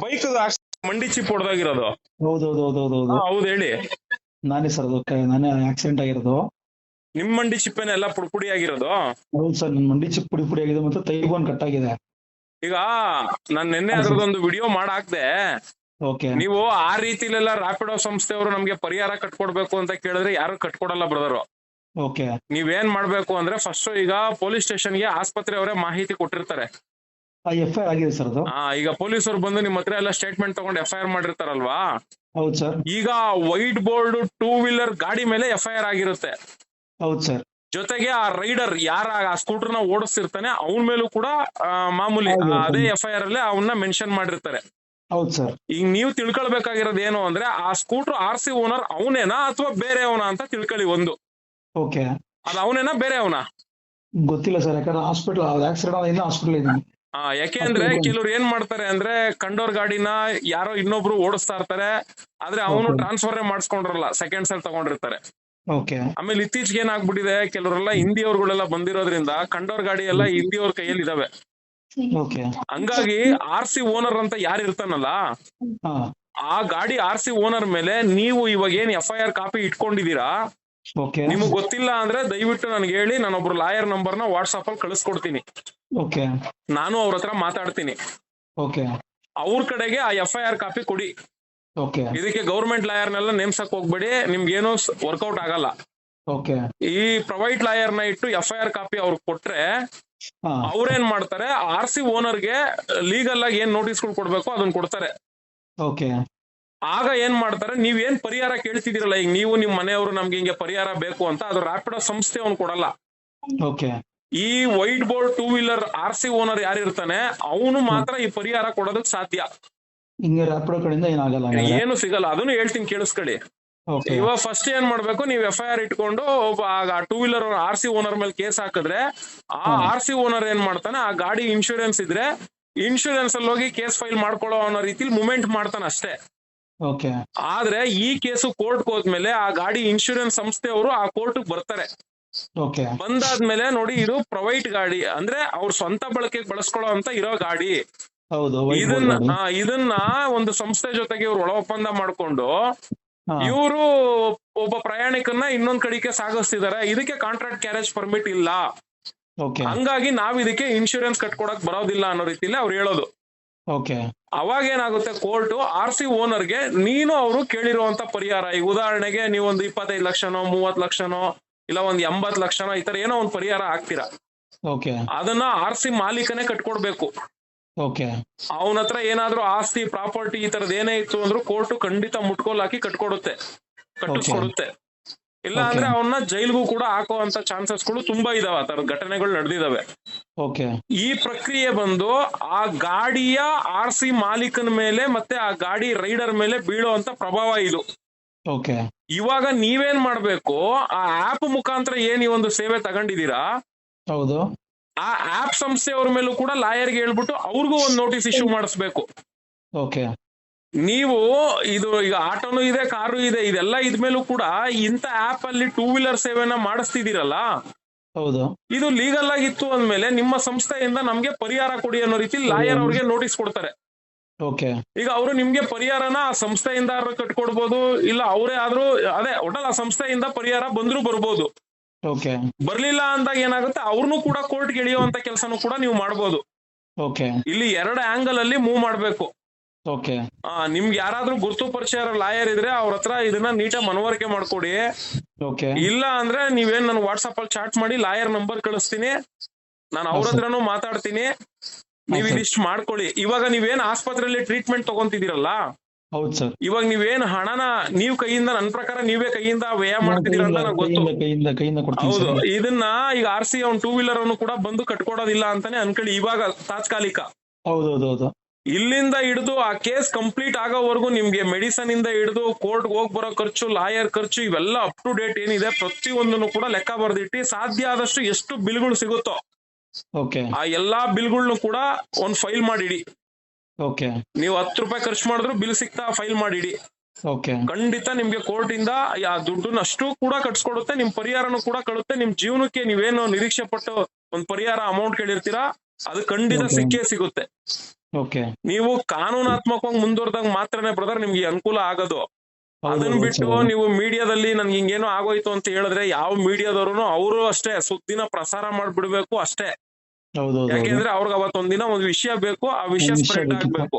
Bike ಮಂಡಿ chip ಹೊಡೆದಾಗಿರೋದು ಹೌದು ಹೌದು ಹೌದು ಹೌದು ಹೌದು ಹೌದು ಹೇಳಿ. ನಾನೇ ಸರ್ ಅದು ಕ- ನಾನೇ ಆಕ್ಸಿಡೆಂಟ್ ಆಗಿರೋದು. ನಿಮ್ ಮಂಡಿ ಚಿಪ್ಪೇನೆ ಎಲ್ಲ ಪುಡಿ ಪುಡಿ ಆಗಿರೋದು? ಹೌದು ಸರ್ ನನ್ನ ಮಂಡಿ ಚಿಪ್ ಪುಡಿ ಪುಡಿ ಆಗಿದೆ ಮತ್ತೆ ತೈ ಬೋನ್ ಕಟ್ ಆಗಿದೆ. ಈಗ ನಾನ್ ನಿನ್ನೆ ಅದ್ರದೊಂದು ಅದ್ರದ್ದೊಂದು ವಿಡಿಯೋ ಮಾಡಾಕ್ದೆ. ಓಕೆ. ನೀವು ಆ ರೀತಿಲೆಲ್ಲ ರಾಪಿಡೋ ಸಂಸ್ಥೆಯವರು ನಮ್ಗೆ ಪರಿಹಾರ ಕಟ್ಕೊಡ್ಬೇಕು ಅಂತ ಕೇಳಿದ್ರೆ ಯಾರು ಕಟ್ಕೊಡಲ್ಲ ಬ್ರದರ್ ಓಕೆ. ನೀವೇನ್ ಮಾಡ್ಬೇಕು ಅಂದ್ರೆ ಫಸ್ಟ್ ಈಗ ಪೊಲೀಸ್ ಸ್ಟೇಷನ್ಗೆ ಆಸ್ಪತ್ರೆ ಅವರೇ ಮಾಹಿತಿ ಕೊಟ್ಟಿರ್ತಾರೆ. ಆ ಎಫ್ ಐ ಆರ್ ಆಗಿದೆ ಸರ್ ಅದು. ಆ ಈಗ ಪೊಲೀಸರು ಬಂದು ನಿಮ್ ಹತ್ರ ಎಲ್ಲ ಸ್ಟೇಟ್ಮೆಂಟ್ ತಗೊಂಡು ಎಫ್ ಐ ಆರ್ ಮಾಡಿರ್ತಾರಲ್ವಾ? ಹೌದು ಸರ್ ಈಗ ವೈಟ್ ಬೋರ್ಡ್ ಟೂ ವೀಲರ್ ಗಾಡಿ ಮೇಲೆ ಎಫ್ ಐ ಆರ್ ಆಗಿರುತ್ತೆ. ಹೌದು ಸರ್ ಜೊತೆಗೆ ಆ ರೈಡರ್ ಯಾರ ಆ ಸ್ಕೂಟರ್ನ ಓಡಿಸ್ತಿರ್ತಾನೆ ಅವನ ಮೇಲೂ ಕೂಡ ಆ, ಮಾಮೂಲಿ ಆ, ಅದೇ. ಎಫ್ ಐ ಆರ್ ಅಲ್ಲೇ ಅವನ್ನ ಮೆನ್ಷನ್ ಮಾಡಿರ್ತಾರೆ. ಹೌದು ಸರ್ ಈಗ ನೀವು ತಿಳ್ಕೊಳ್ಬೇಕಾಗಿರೋದು ಏನು ಅಂದ್ರೆ ಆ ಸ್ಕೂಟರ್ ಆರ್ ಸಿ ಓನರ್ ಅವನೇನಾ ಅಥವಾ ಬೇರೆ ಅವನ ಅಂತ ತಿಳ್ಕೊಳ್ಳಿ ಒಂದು. ಓಕೆ ಅದ್ ಅವನೇನಾ ಬೇರೆ ಅವನಾ ಗೊತ್ತಿಲ್ಲ ಸರ್ ಯಾಕಂದ್ರೆ ಹಾಸ್ಪಿಟಲ್ ಆಕ್ಸಿಡೆಂಟ್ ಆದ ಹಾಸ್ಪಿಟಲ್ ಇದ್ದೀನಿ. ಆ ಯಾಕೆಂದ್ರೆ ಅಂದ್ರೆ ಕೆಲವ್ರು ಏನ್ ಮಾಡ್ತಾರೆ ಅಂದ್ರೆ ಕಂಡೋರ್ ಗಾಡಿನ ಯಾರೋ ಇನ್ನೊಬ್ರು ಓಡಿಸ್ತಾ ಇರ್ತಾರೆ ಆದ್ರೆ ಅವನು ಟ್ರಾನ್ಸ್ಫರ್ ಮಾಡಿಸ್ಕೊಂಡಿರಲ್ಲ ಸೆಕೆಂಡ್ಸ್ ಸೆಲ್ ತಗೊಂಡಿರ್ತಾರೆ. ಆಮೇಲೆ ಇತ್ತೀಚೆಗೆ ಏನಾಗ್ಬಿಟ್ಟಿದೆ ಕೆಲವರೆಲ್ಲ ಹಿಂದಿಯವ್ರುಗಳೆಲ್ಲ ಬಂದಿರೋದ್ರಿಂದ ಕಂಡೋರ್ ಗಾಡಿ ಎಲ್ಲ ಹಿಂದಿಯವ್ರ ಕೈಯಲ್ಲಿ ಇದಾವೆ. ಹಂಗಾಗಿ ಆರ್ ಸಿ ಓನರ್ ಅಂತ ಯಾರು ಇರ್ತಾನಲ್ಲ ಆ ಗಾಡಿ ಆರ್ ಸಿ ಓನರ್ ಮೇಲೆ ನೀವು ಇವಾಗ ಏನ್ ಎಫ್ ಐ ಆರ್ ಕಾಪಿ ಇಟ್ಕೊಂಡಿದೀರಾ ನಿಮಗ್ ಗೊತ್ತಿಲ್ಲ ಅಂದ್ರೆ ದಯವಿಟ್ಟು ನನ್ಗೆ ಹೇಳಿ ನಾನೊಬ್ರು ಲಾಯರ್ ನಂಬರ್ನ ವಾಟ್ಸ್ಆಪ್ ಅಲ್ಲಿ ಕಳಿಸ್ಕೊಡ್ತೀನಿ. ಓಕೆ ನಾನು ಅವ್ರ ಹತ್ರ ಮಾತಾಡ್ತೀನಿ. ಓಕೆ ಅವ್ರ ಕಡೆಗೆ ಆ ಎಫ್ ಐ ಆರ್ ಕಾಪಿ ಕೊಡಿ. ಓಕೆ ಇದಕ್ಕೆ ಗೌರ್ಮೆಂಟ್ ಲಾಯರ್ನೆಲ್ಲ ನೇಮ್ಸಕ್ ಹೋಗ್ಬೇಡಿ ನಿಮ್ಗೇನು ವರ್ಕೌಟ್ ಆಗಲ್ಲ. ಓಕೆ ಈ ಪ್ರೈವೇಟ್ ಲಾಯರ್ನ ಇಟ್ಟು ಎಫ್ ಐ ಆರ್ ಕಾಪಿ ಅವ್ರಿಗೆ ಕೊಟ್ರೆ ಅವ್ರೇನ್ ಮಾಡ್ತಾರೆ ಆರ್ ಸಿ ಓನರ್ಗೆ ಲೀಗಲ್ ಆಗಿ ಏನ್ ನೋಟಿಸ್ ಕೊಡ್ಬೇಕು ಅದನ್ನ ಕೊಡ್ತಾರೆ. ಓಕೆ ಆಗ ಏನ್ ಮಾಡ್ತಾರೆ? ನೀವ್ ಏನ್ ಪರಿಹಾರ ಕೇಳ್ತಿದ್ದೀರಲ್ಲ ಈಗ ನೀವು ನಿಮ್ ಮನೆಯವರು ನಮ್ಗೆ ಹಿಂಗೆ ಪರಿಹಾರ ಬೇಕು ಅಂತ ಅದು ರಾಪಿಡೋ ಸಂಸ್ಥೆ ಅವ್ನು ಕೊಡಲ್ಲ. ಓಕೆ. ಈ white board two wheeler R C owner ಯಾರಿರ್ತಾನೆ ಅವನು ಮಾತ್ರ ಈ ಪರಿಹಾರ ಕೊಡೋದಕ್ ಸಾಧ್ಯ. ಹಿಂಗೆ ರಾಪಿಡ್ ಕಡೆಯಿಂದ ಏನಾಗಲ್ಲ? ಏನು ಸಿಗಲ್ಲ ಅದನ್ನು ಹೇಳ್ತೀನಿ ಕೇಳಿಸ್ಕೊಳ್ಳಿ. ಇವಾಗ ಫಸ್ಟ್ ಏನ್ ಮಾಡ್ಬೇಕು ನೀವು ಎಫ್ ಐ ಆರ್ ಇಟ್ಕೊಂಡು two wheeler R C owner ಮೇಲೆ ಕೇಸ್ ಹಾಕಿದ್ರೆ ಆ. ಆರ್ ಸಿ ಓನರ್ ಏನ್ ಮಾಡ್ತಾನೆ ಆ ಗಾಡಿ ಇನ್ಶೂರೆನ್ಸ್ ಇದ್ರೆ ಇನ್ಶೂರೆನ್ಸ್ ಅಲ್ಲಿ ಹೋಗಿ ಕೇಸ್ ಫೈಲ್ ಮಾಡ್ಕೊಳ್ಳೋ ಅನ್ನೋ ರೀತಿಲಿ ಮೂಮೆಂಟ್ ಮಾಡ್ತಾನೆ ಅಷ್ಟೇ. ಆದ್ರೆ ಈ ಕೇಸು ಕೋರ್ಟ್ ಹೋದ್ಮೇಲೆ ಆ ಗಾಡಿ ಇನ್ಶೂರೆನ್ಸ್ ಸಂಸ್ಥೆಯವರು ಆ ಕೋರ್ಟ್ ಬರ್ತಾರೆ. ಬಂದಾದ್ಮೇಲೆ ನೋಡಿ ಇದು ಪ್ರೊವೈಡ್ ಗಾಡಿ ಅಂದ್ರೆ ಅವ್ರ ಸ್ವಂತ ಬಳಕೆಗೆ ಬಳಸ್ಕೊಳ್ಳೋ ಅಂತ ಇರೋ ಗಾಡಿ. ಹೌದು ಇದನ್ನ ಇದನ್ನ ಒಂದು ಸಂಸ್ಥೆ ಜೊತೆಗೆ ಇವ್ರು ಒಳ ಒಪ್ಪಂದ ಮಾಡ್ಕೊಂಡು ಇವರು ಒಬ್ಬ ಪ್ರಯಾಣಿಕನ್ನ ಇನ್ನೊಂದ್ ಕಡೆಗೆ ಸಾಗಿಸ್ತಿದಾರೆ. ಇದಕ್ಕೆ ಕಾಂಟ್ರಾಕ್ಟ್ ಕ್ಯಾರೇಜ್ ಪರ್ಮಿಟ್ ಇಲ್ಲ. ಓಕೆ. ಹಂಗಾಗಿ ನಾವ್ ಇದಕ್ಕೆ ಇನ್ಶೂರೆನ್ಸ್ ಕಟ್ಕೊಡಕ್ ಬರೋದಿಲ್ಲ ಅನ್ನೋ ರೀತಿಲಿ ಅವ್ರು ಹೇಳೋದು. ಓಕೆ ಅವಾಗ ಏನಾಗುತ್ತೆ ಕೋರ್ಟ್ ಆರ್ ಸಿ ಓನರ್ಗೆ ನೀನು ಅವರು ಕೇಳಿರುವಂತ ಪರಿಹಾರ. ಈಗ ಉದಾಹರಣೆಗೆ ನೀವು ಒಂದು ಇಪ್ಪತ್ತೈದು ಲಕ್ಷನೋ ಮೂವತ್ ಲಕ್ಷನೋ ಇಲ್ಲ ಒಂದ್ ಎಂಬತ್ ಲಕ್ಷನೋ ಈ ತರ ಏನೋ ಒಂದ್ ಪರಿಹಾರ ಹಾಕ್ತೀರಾ? ಓಕೆ ಅದನ್ನ ಆರ್ ಸಿ ಮಾಲೀಕನೇ ಕಟ್ಕೊಡ್ಬೇಕು. ಓಕೆ ಅವನ ಹತ್ರ ಏನಾದ್ರೂ ಆಸ್ತಿ ಪ್ರಾಪರ್ಟಿ ಈ ತರದ್ ಏನೇ ಇತ್ತು ಅಂದ್ರೂ ಕೋರ್ಟ್ ಖಂಡಿತ ಮುಟ್ಕೋಲ್ ಹಾಕಿ ಕಟ್ಕೊಡುತ್ತೆ. ಕಟ್ಟಿಸ್ಕೊಡುತ್ತೆ. ಇಲ್ಲ. ಅಂದ್ರೆ ಅವನ್ನ ಜೈಲ್ಗೂ ಕೂಡ ಹಾಕುವಂತ ಚಾನ್ಸಸ್ಗಳು ತುಂಬಾ ಇದಾವೆ. ಆ ತರ ಘಟನೆಗಳು ನಡೆದಿದಾವೆ. ಈ ಪ್ರಕ್ರಿಯೆ ಬಂದು ಆ ಗಾಡಿಯ ಆರ್ ಸಿ ಮಾಲೀಕನ ಮೇಲೆ ಮತ್ತೆ ಆ ಗಾಡಿ ರೈಡರ್ ಮೇಲೆ ಬೀಳುವಂತ ಪ್ರಭಾವ ಇದು. ಇವಾಗ ನೀವೇನ್ ಮಾಡ್ಬೇಕು? ಆ ಆಪ್ ಮುಖಾಂತರ ಏನ್ ಈ ಒಂದು ಸೇವೆ ತಗೊಂಡಿದೀರಾ ಹೌದು. ಆ ಆಪ್ ಸಂಸ್ಥೆಯವ್ರ ಮೇಲೂ ಕೂಡ ಲಾಯರ್ಗೆ ಹೇಳ್ಬಿಟ್ಟು ಅವ್ರಿಗೂ ಒಂದು ನೋಟಿಸ್ ಇಶ್ಯೂ ಮಾಡಿಸ್ಬೇಕು. ಓಕೆ ನೀವು ಇದು ಈಗ ಆಟೋನು ಇದೆ ಕಾರು ಇದೆ ಇದೆಲ್ಲ ಇದ್ಮೇಲೂ ಕೂಡ ಇಂಥ ಆಪ್ ಅಲ್ಲಿ ಟೂ ವೀಲರ್ ಸೇವೆನ ಮಾಡಿಸ್ತಿದ್ದೀರಲ್ಲ? ಹೌದು. ಇದು ಲೀಗಲ್ ಆಗಿತ್ತು ಅಂದ್ಮೇಲೆ ನಿಮ್ಮ ಸಂಸ್ಥೆಯಿಂದ ನಮ್ಗೆ ಪರಿಹಾರ ಕೊಡಿ ಅನ್ನೋ ರೀತಿ ಲಾಯರ್ ಅವ್ರಿಗೆ ನೋಟಿಸ್ ಕೊಡ್ತಾರೆ. ಓಕೆ. ಈಗ ಅವರು ನಿಮ್ಗೆ ಪರಿಹಾರನ ಆ ಸಂಸ್ಥೆಯಿಂದ ಕಟ್ಕೊಡ್ಬೋದು ಇಲ್ಲ ಅವರೇ ಆದ್ರೂ ಅದೇ ಒಟ್ಟಲ್ಲ ಆ ಸಂಸ್ಥೆಯಿಂದ ಪರಿಹಾರ ಬಂದ್ರು ಬರ್ಬೋದು. ಓಕೆ. ಬರ್ಲಿಲ್ಲ ಅಂದಾಗ ಏನಾಗುತ್ತೆ ಅವ್ರನ್ನು ಕೂಡ ಕೋರ್ಟ್ ಗೆಳೆಯುವಂತ ಕೆಲಸನೂ ಕೂಡ ನೀವು ಮಾಡ್ಬೋದು. ಓಕೆ. ಇಲ್ಲಿ ಎರಡು ಆಂಗಲ್ ಅಲ್ಲಿ ಮೂವ್ ಮಾಡ್ಬೇಕು. ಓಕೆ ನಿಮ್ಗೆ ಯಾರಾದ್ರೂ ಗುರ್ತು ಪರಿಚಯ ಲಾಯರ್ ಇದ್ರೆ ಅವ್ರ ಹತ್ರ ಇದನ್ನ ನೀಟಾಗಿ ಮನವರಿಕೆ ಮಾಡ್ಕೊಡಿ. ಓಕೆ ಇಲ್ಲ ಅಂದ್ರೆ ನೀವೇನ್ ನನ್ ವಾಟ್ಸ್ಆಪ್ ಅಲ್ಲಿ ಚಾಟ್ ಮಾಡಿ ಲಾಯರ್ ನಂಬರ್ ಕಳಿಸ್ತೀನಿ. ನಾನು ಅವ್ರ ಹತ್ರನು ಮಾತಾಡ್ತೀನಿ. ನೀವ್ ಇದಿಷ್ಟ್ ಮಾಡ್ಕೊಳ್ಳಿ. ಇವಾಗ ನೀವೇನ್ ಆಸ್ಪತ್ರೆಯಲ್ಲಿ ಟ್ರೀಟ್ಮೆಂಟ್ ತಗೊಂತಿದ್ದೀರಲ್ಲ? ಹೌದ್ ಸರ್ ಇವಾಗ ನೀವೇನ್ ಹಣನ ನೀವ್ ಕೈಯಿಂದ ನನ್ ಪ್ರಕಾರ ನೀವೇ ಕೈಯಿಂದ ವ್ಯಯ ಮಾಡ್ತಿದ್ದೀರ ಅಂತ ನಂಗೆ ಗೊತ್ತು. ಹೌದು. ಇದನ್ನ ಈಗ ಆರ್ ಸಿ ಅವ್ನ್ ಟೂ ವೀಲರ್ ಅವನು ಕೂಡ ಬಂದು ಕಟ್ಕೊಡೋದಿಲ್ಲ ಅಂತಾನೆ ಅನ್ಕೊಳ್ಳಿ. ಇವಾಗ ತಾತ್ಕಾಲಿಕ. ಹೌದೌದೌದು ಹೌದು ಹೌದು. ಇಲ್ಲಿಂದ ಹಿಡಿದು ಆ ಕೇಸ್ ಕಂಪ್ಲೀಟ್ ಆಗೋವರೆಗೂ ನಿಮ್ಗೆ ಮೆಡಿಸನ್ ಇಂದ ಹಿಡಿದು ಕೋರ್ಟ್ ಹೋಗಿ ಬರೋ ಖರ್ಚು ಲಾಯರ್ ಖರ್ಚು ಇವೆಲ್ಲ ಅಪ್ ಟು ಡೇಟ್ ಏನಿದೆ ಪ್ರತಿಯೊಂದನ್ನು ಕೂಡ ಲೆಕ್ಕ ಬರ್ದಿಟ್ಟು ಸಾಧ್ಯ ಆದಷ್ಟು ಎಷ್ಟು ಬಿಲ್ಗಳು ಸಿಗುತ್ತೋ ಓಕೆ ಆ ಎಲ್ಲಾ ಬಿಲ್ಗಳ್ನು ಕೂಡ ಒಂದ್ ಫೈಲ್ ಮಾಡಿಡಿ. ಓಕೆ ನೀವು ಹತ್ತು ರೂಪಾಯಿ ಖರ್ಚು ಮಾಡಿದ್ರು ಬಿಲ್ ಸಿಗ್ತಾ ಫೈಲ್ ಮಾಡಿಡಿ. ಓಕೆ ಖಂಡಿತ ನಿಮ್ಗೆ ಕೋರ್ಟ್ ಇಂದ ಆ ದುಡ್ಡನ್ನ ಅಷ್ಟು ಕೂಡ ಕಟ್ಸ್ಕೊಡುತ್ತೆ ನಿಮ್ ಪರಿಹಾರನು ಕೂಡ ಕಳುತ್ತೆ ನಿಮ್ ಜೀವನಕ್ಕೆ ನೀವೇನು ನಿರೀಕ್ಷೆ ಪಟ್ಟು ಒಂದ್ ಪರಿಹಾರ ಅಮೌಂಟ್ ಕೇಳಿರ್ತೀರಾ ಅದು ಖಂಡಿತ. ಸಿಕ್ಕೇ ಸಿಗುತ್ತೆ. ನೀವು ಕಾನೂನಾತ್ಮಕವಾಗಿ ಮುಂದುವರೆದಾಗ ಮಾತ್ರನೇ ಬ್ರದರ್ ನಿಮ್ಗೆ ಅನುಕೂಲ ಆಗೋದು. ಅದನ್ನ ಬಿಟ್ಟು ನೀವು ಮೀಡಿಯಾದಲ್ಲಿ ನನ್ಗೆ ಹಿಂಗೇನು ಆಗೋಯ್ತು ಅಂತ ಹೇಳಿದ್ರೆ ಯಾವ ಮೀಡಿಯಾದವ್ರು ಅವರು ಅಷ್ಟೇ ಸುದ್ದಿನ ಪ್ರಸಾರ ಮಾಡ್ಬಿಡ್ಬೇಕು ಅಷ್ಟೇ. ಯಾಕೆಂದ್ರೆ ಅವ್ರಿಗೆ ಅವತ್ತೊಂದಿನ ಒಂದು ವಿಷಯ ಬೇಕು ಆ ವಿಷಯ ಸ್ಪ್ರೆಡ್ ಆಗ್ಬೇಕು.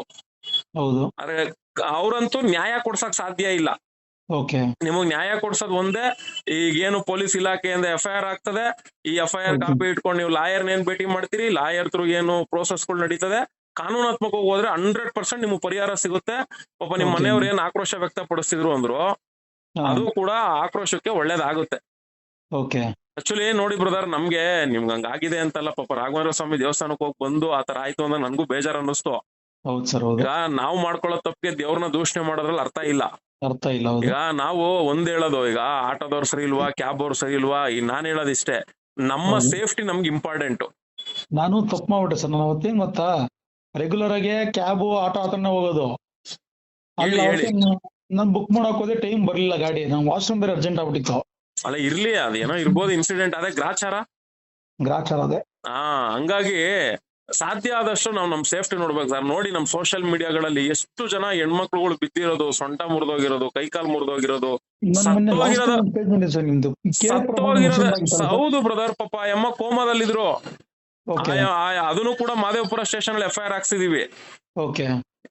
ಅವ್ರಂತೂ ನ್ಯಾಯ ಕೊಡ್ಸಕ್ ಸಾಧ್ಯ ಇಲ್ಲ. ಓಕೆ ನಿಮಗ್ ನ್ಯಾಯ ಕೊಡ್ಸೋದ್ ಒಂದೇ ಈಗ ಏನು ಪೊಲೀಸ್ ಇಲಾಖೆಯಿಂದ ಎಫ್ ಐ ಆರ್ ಆಗ್ತದೆ. ಈ ಎಫ್ ಐ ಆರ್. ಕಾಪಿ ಇಟ್ಕೊಂಡು ನೀವು ಲಾಯರ್ ಏನ್ ಭೇಟಿ ಮಾಡ್ತೀರಿ? ಲಾಯರ್ ಥ್ರೂ ಏನು ಪ್ರೋಸೆಸ್ಗಳು ನಡೀತದೆ. ಕಾನೂನಾತ್ಮಕವಾಗಿ ಹೋದ್ರೆ ಹಂಡ್ರೆಡ್ ಪರ್ಸೆಂಟ್ ನಿಮ್ಗೆ ಪರಿಹಾರ ಸಿಗುತ್ತೆ. ಪಾಪ ನಿಮ್. ಮನೆಯವ್ರು ಏನ್ ಆಕ್ರೋಶ ವ್ಯಕ್ತಪಡಿಸಿದ್ರು ಅಂದ್ರು ಅದು ಕೂಡ ಆಕ್ರೋಶಕ್ಕೆ ಒಳ್ಳೇದಾಗುತ್ತೆ. ಓಕೆ ಆಕ್ಚುಲಿ ನೋಡಿ ಬ್ರದರ್ ನಮ್ಗೆ ನಿಮ್ಗೆ ಹಂಗಾಗಿದೆ ಅಂತಲ್ಲ ಪಾಪ ರಾಘವೇಂದ್ರ ಸ್ವಾಮಿ ದೇವಸ್ಥಾನಕ್ಕೆ ಹೋಗಿ ಬಂದು ಆತರ ಆಯ್ತು ಅಂದ್ರೆ ನನ್ಗೂ ಬೇಜಾರ್ ಅನ್ನಿಸ್ತು ಈಗ ನಾವು ಮಾಡ್ಕೊಳ್ಳೋ ತಪ್ಪಿಗೆ ದೇವ್ರನ್ನ ದೂಷಣೆ ಮಾಡೋದ್ರಲ್ಲಿ ಅರ್ಥ ಇಲ್ಲ. ಅರ್ಥ ಇಲ್ಲ ಈಗ ನಾವು ಒಂದ್ ಹೇಳೋದು ಈಗ ಆಟೋದವ್ರು ಸರಿ ಇಲ್ವಾ ಕ್ಯಾಬ್ ಅವ್ರು ಸರಿ ಇಲ್ವಾ ಈ ನಾನ್ ಹೇಳೋದಿಷ್ಟೇ. ನಮ್ಮ ಸೇಫ್ಟಿ ನಮ್ಗೆ ಇಂಪಾರ್ಟೆಂಟ್ ನಾನು ತಪ್ಪು ಮಾಡ್ಬಿಟ್ಟೆ ಸರ್ ನಾನು ಅವತ್ತೇನ್ ಗೊತ್ತಾ? ರೆಗ್ಯುಲರ್ ಆಗಿ ಕ್ಯಾಬ್ ಆಟೋ ಆತನೇ ಹೋಗೋದು. ಅಲ್ಲಿ ನಾನ್ ಬುಕ್ ಮಾಡಕ್ ಹೋದೆ ಟೈಮ್ ಬರ್ಲಿಲ್ಲ ಗಾಡಿ. ನಂಗೆ ವಾಶ್ರೂಮ್ ಬೇರೆ ಅರ್ಜೆಂಟ್ ಆಗ್ಬಿಟ್ಟಿತ್ತು. ಅಲ್ಲ ಇರ್ಲಿ ಅದೇನೋ ಇರ್ಬೋದು ಇನ್ಸಿಡೆಂಟ್ ಅದೇ ಗ್ರಾಚಾರ? ಗ್ರಾಚಾರ ಅದೇ. ಹಾ ಹಂಗಾಗಿ ಸಾಧ್ಯ ಆದಷ್ಟು ನಾವು ನಮ್ ಸೇಫ್ಟಿ ನೋಡ್ಬೇಕು ಸರ್ ನೋಡಿ ನಮ್ ಸೋಷಿಯಲ್ ಮೀಡಿಯಾಗಳಲ್ಲಿ ಎಷ್ಟು ಜನ ಹೆಣ್ಮಕ್ಳುಗಳು ಬಿದ್ದಿರೋದು ಸೊಂಟ ಮುರಿದೋಗಿರೋದು ಕೈಕಾಲ್ ಮುರಿದೋಗಿರೋದು. ನಾನು ಸತ್ತೋಗಿರೋದು-? ಹೌದು ಬ್ರದರ್ ಪಾಪ ಎಮ್ಮ ಕೋಮಾದಲ್ಲಿದ್ರು. ಅದನ್ನು ಕೂಡ ಮಾದೇವಪುರ ಸ್ಟೇಷನ್ ಅಲ್ಲಿ ಎಫ್ ಐ ಆರ್ ಹಾಕ್ಸಿದೀವಿ. ಓಕೆ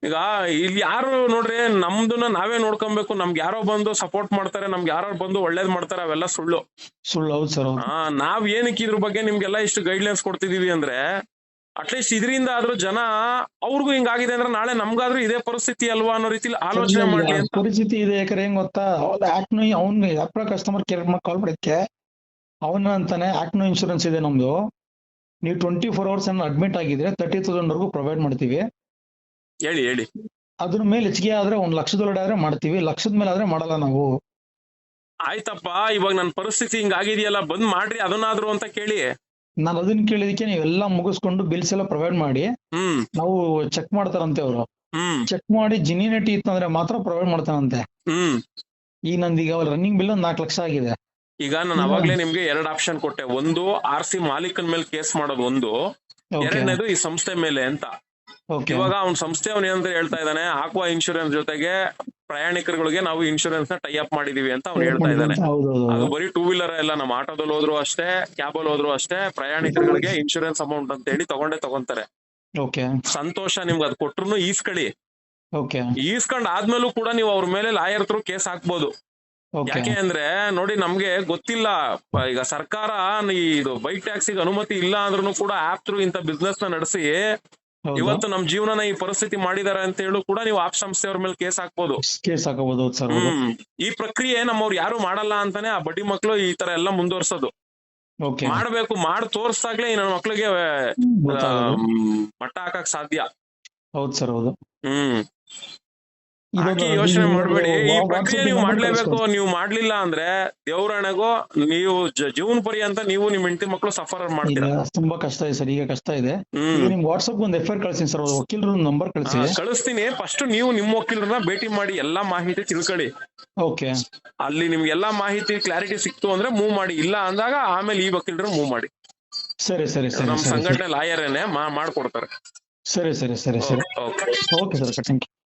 ಈಗ ಇಲ್ಲಿ ಯಾರು ನೋಡ್ರಿ ನಮ್ದನ್ನ ನಾವೇ ನೋಡ್ಕೊಬೇಕು. ನಮ್ಗೆ ಯಾರೋ ಬಂದು ಸಪೋರ್ಟ್ ಮಾಡ್ತಾರೆ ನಮ್ಗೆ ಯಾರೋ ಬಂದು ಒಳ್ಳೇದ್ ಮಾಡ್ತಾರೆ ಅವೆಲ್ಲ ಸುಳ್ಳು. ಸುಳ್ಳು ಹೌದು ಸರ್ ನಾವ್ ಏನಕ್ಕೆ ಇದ್ರ ಬಗ್ಗೆ ನಿಮ್ಗೆಲ್ಲ ಇಷ್ಟು ಗೈಡ್ಲೈನ್ಸ್ ಕೊಡ್ತಿದೀವಿ ಅಂದ್ರೆ ಅಟ್ಲೀಸ್ಟ್ ಇದರಿಂದ ಆದ್ರೂ ಜನ ಅವ್ರಿಗೂ ಹಿಂಗಾಗಿದೆ ಅಂದ್ರೆ ನಾಳೆ ನಮ್ಗಾದ್ರೂ ಇದೇ ಪರಿಸ್ಥಿತಿ ಅಲ್ವಾ ಅನ್ನೋ ರೀತಿಲಿ ಆಲೋಚನೆ ಮಾಡಿ ಪರಿಸ್ಥಿತಿ ಇದೆ ಯಾಕಂದ್ರೆ ಹೆಂಗ್ ಗೊತ್ತಾ? ಆಕ್ನು ಅವ್ನ್ ಕಸ್ಟಮರ್ ಕೇರ್ ಕಾಲ್ ಮಾಡಕ್ಕೆ ಅವನ ಅಂತಾನೆ ಆಕ್ನು ಇನ್ಶೂರೆನ್ಸ್ ಇದೆ ನಮ್ದು. ನೀವು ಟ್ವೆಂಟಿ ಫೋರ್ ಅವರ್ಸ್ ಅಡ್ಮಿಟ್ ಆಗಿದ್ರೆ ತರ್ಟಿ ತೌಸಂಡ್ ವರ್ಗು ಪ್ರೊವೈಡ್ ಮಾಡ್ತೀವಿ. ಹೇಳಿ ಹೇಳಿ. ಅದ್ರ ಮೇಲೆ ಹೆಚ್ಚಿಗೆ ಆದ್ರೆ ಒಂದ್ ಲಕ್ಷದೊಳಗಡೆ ಆದ್ರೆ ಮಾಡ್ತೀವಿ. ಲಕ್ಷದ ಮೇಲೆ ಆದ್ರೆ ಮಾಡಲ್ಲ ನಾವು. ಆಯ್ತಪ್ಪ ಇವಾಗ ನನ್ನ ಪರಿಸ್ಥಿತಿ ಹಿಂಗಾಗಿದೆಯಲ್ಲ ಬಂದ್ ಮಾಡ್ರಿ ಅದನ್ನಾದ್ರು ಅಂತ ಕೇಳಿ. ನಾನು ಅದನ್ನ ಕೇಳಿದಕ್ಕೆ ನೀವೆಲ್ಲ ಮುಗಿಸ್ಕೊಂಡು ಬಿಲ್ಸ್ ಎಲ್ಲ ಪ್ರೊವೈಡ್ ಮಾಡಿ. ಹ್ಮ್. ನಾವು ಚೆಕ್ ಮಾಡ್ತಾರಂತೆ ಅವರು. ಹ್ಮ್. ಚೆಕ್ ಮಾಡಿ ಜಿನಿನಿಟಿ ಇತ್ತಂದ್ರೆ ಮಾತ್ರ ಪ್ರೊವೈಡ್ ಮಾಡ್ತಾರಂತೆ. ಹ್ಮ್. ಈಗ ನಂದೀಗ ರನ್ನಿಂಗ್ ಬಿಲ್ ಒಂದ್ ನಾಲ್ಕು ಲಕ್ಷ ಆಗಿದೆ. ಈಗ ನಾನು ಅವಾಗ್ಲೇ ನಿಮ್ಗೆ ಎರಡ್ ಆಪ್ಷನ್ ಕೊಟ್ಟೆ. ಒಂದು ಆರ್ ಸಿ ಮಾಲೀಕನ ಮೇಲೆ ಕೇಸ್ ಮಾಡೋದು ಒಂದು. ಎರಡನೇದು ಈ ಸಂಸ್ಥೆ ಮೇಲೆ ಅಂತ. ಇವಾಗ ಅವ್ನ ಸಂಸ್ಥೆ ಅವ್ನ ಏನಂತ ಹೇಳ್ತಾ ಇದ್ದಾನೆ ಆಕ್ವಾ ಇನ್ಶೂರೆನ್ಸ್ ಜೊತೆಗೆ ಪ್ರಯಾಣಿಕರುಗಳಿಗೆ ನಾವು ಇನ್ಶೂರೆನ್ಸ್ನ ಟೈ ಅಪ್ ಮಾಡಿದೀವಿ ಅಂತ ಅವ್ನು ಹೇಳ್ತಾ ಇದ್ದಾನೆ. ಅದು ಬರೀ ಟೂ ವೀಲರ್ ಎಲ್ಲ ನಮ್ಮ ಆಟೋದಲ್ಲಿ ಹೋದ್ರು ಅಷ್ಟೇ ಕ್ಯಾಬ್ ಅಲ್ಲಿ ಹೋದ್ರು ಅಷ್ಟೇ ಪ್ರಯಾಣಿಕರುಗಳಿಗೆ ಇನ್ಶೂರೆನ್ಸ್ ಅಮೌಂಟ್ ಅಂತ ಹೇಳಿ ತಗೊಂಡೇ ತಗೊಂತಾರೆ. ಸಂತೋಷ ನಿಮ್ಗೆ ಅದ್ ಕೊಟ್ರು ಈಸ್ಕಳಿ. ಓಕೆ ಈಸ್ಕೊಂಡ್ ಆದ್ಮೇಲೂ ಕೂಡ ನೀವು ಅವ್ರ ಮೇಲೆ ಲಾಯರ್ ತ್ರೂ ಕೇಸ್ ಹಾಕ್ಬೋದು. ಯಾಕೆ ಅಂದ್ರೆ ನೋಡಿ ನಮ್ಗೆ ಗೊತ್ತಿಲ್ಲ. ಈಗ ಸರ್ಕಾರ ಈ ಇದು ಬೈಕ್ ಟ್ಯಾಕ್ಸಿಗೆ ಅನುಮತಿ ಇಲ್ಲ ಅಂದ್ರೂ ಕೂಡ ಆಪ್ ಥ್ರೂ ಇಂತ ಬಿಸ್ನೆಸ್ನ ನಡೆಸಿ ಇವತ್ತು ನಮ್ ಜೀವನನ ಈ ಪರಿಸ್ಥಿತಿ ಮಾಡಿದಾರೆ ಅಂತ ಹೇಳು ಕೂಡ ನೀವು ಆಪ್ ಸಂಸ್ಥೆಯವ್ರ ಮೇಲೆ ಕೇಸ್ ಹಾಕ್ಬೋದು. ಕೇಸ್ ಹಾಕಬಹುದು ಸರ್ ಹ್ಮ್. ಈ ಪ್ರಕ್ರಿಯೆ ನಮ್ಮವ್ರು ಯಾರು ಮಾಡಲ್ಲ ಅಂತಾನೆ ಆ ಬಡ್ಡಿ ಮಕ್ಳು ಈ ತರ ಎಲ್ಲ ಮುಂದುವರ್ಸೋದು. ಮಾಡ್ಬೇಕು ಮಾಡಿ ತೋರ್ಸ್ದಾಗ್ಲೇ ನನ್ನ ಮಕ್ಳಿಗೆ ಮಟ್ಟ ಹಾಕಕ್ ಸಾಧ್ಯ. ಹೌದು ಸರ್ ಹೌದು. ಹ್ಮ್. ಯೋಚನೆ ಮಾಡಬೇಡಿ. ಈ ಪ್ರಕ್ರಿಯೆ ನೀವು ಮಾಡ್ಲೇಬೇಕು. ನೀವು ಮಾಡ್ಲಿಲ್ಲ ಅಂದ್ರೆ ದೇವ್ರಣೆಗೋ ನೀವು ಜೀವನ್ ಪರಿ ಅಂತ ನೀವು ನಿಮ್ ಹೆಂಡತಿ ಮಕ್ಳು ಸಫರ್ ಮಾಡ್ತೀರಾ? ತುಂಬಾ ಕಷ್ಟ ಇದೆ ಸರ್ ಈಗ ಕಷ್ಟ ಇದೆ. ನಿಮ್ ವಾಟ್ಸ್ಆಪ್ ಒಂದು ಎಫ್ ಐ ಕಳ್ಸಿನಿ ಸರ್ ವಕೀಲರ ನಂಬರ್ ಕಳ್ಸಿ. ಕಳಿಸ್ತೀನಿ. ಫಸ್ಟ್ ನೀವು ನಿಮ್ಮ ವಕೀಲರನ್ನ ಭೇಟಿ ಮಾಡಿ ಎಲ್ಲಾ ಮಾಹಿತಿ ತಿಳ್ಕೊಳ್ಳಿ. ಓಕೆ. ಅಲ್ಲಿ ನಿಮ್ಗೆ ಎಲ್ಲಾ ಮಾಹಿತಿ ಕ್ಲಾರಿಟಿ ಸಿಕ್ತು ಅಂದ್ರೆ ಮೂವ್ ಮಾಡಿ. ಇಲ್ಲ ಅಂದಾಗ ಆಮೇಲೆ ಈ ವಕೀಲರು ಮೂವ್ ಮಾಡಿ. ಸರಿ ಸರಿ ಸರಿ ನಮ್ ಸಂಘಟನೆ ಲಾಯರೇನೆ ಮಾಡ್ಕೊಡ್ತಾರೆ. ಸರಿ ಸರಿ ಸರಿ ಸರಿ. Okay. Okay sir thank you